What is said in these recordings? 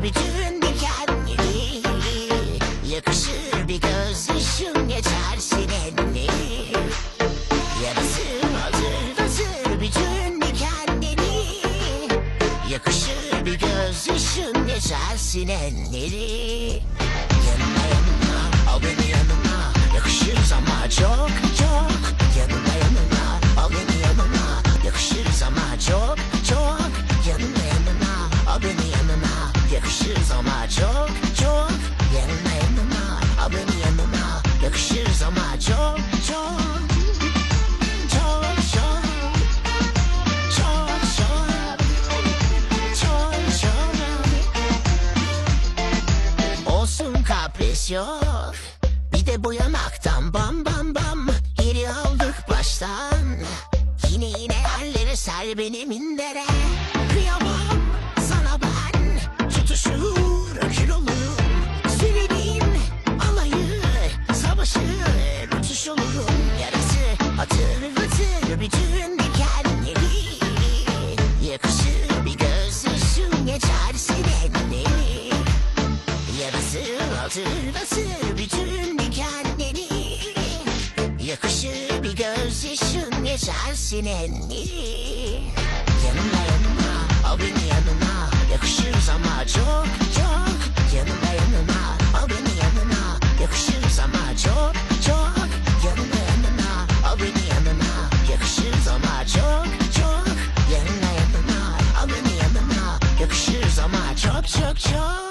Yakışır bir gün diken gibi Yakışır bir gözyaşım geçer seninle. Yarasın hazır hazır bütün bir kendini Yakışır bir gözyaşım geçer sinenleri Yanına yanına yok Bir de bu yanaktan bam bam bam. Geri aldık baştan. Yine yine halleri ser beni mindere Kıyamam sana ben. Tutuşur ökül olurum Hatırlatır bütün dikenleri. Yakışır bir gözyaşın geçersin enleri Yanına yanına al beni yanına Yakışırız ama çok çok. Yanına yanına al beni yanına Yakışırız ama çok çok. Yanına yanına al beni yanına Yakışırız ama çok çok. Yanına yanına al beni yanına Yakışırız ama çok çok Çok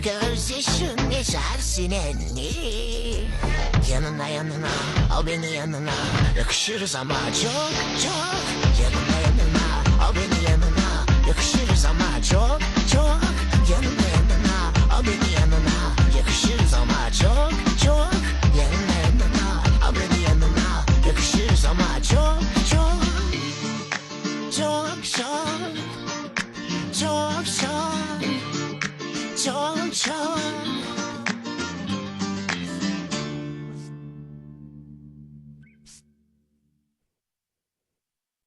gözyaşın geçersin enleri Yanına yanına al beni yanına Yakışırız ama çok çok. Yanına yanına al beni yanına. Yakışırız ama çok çok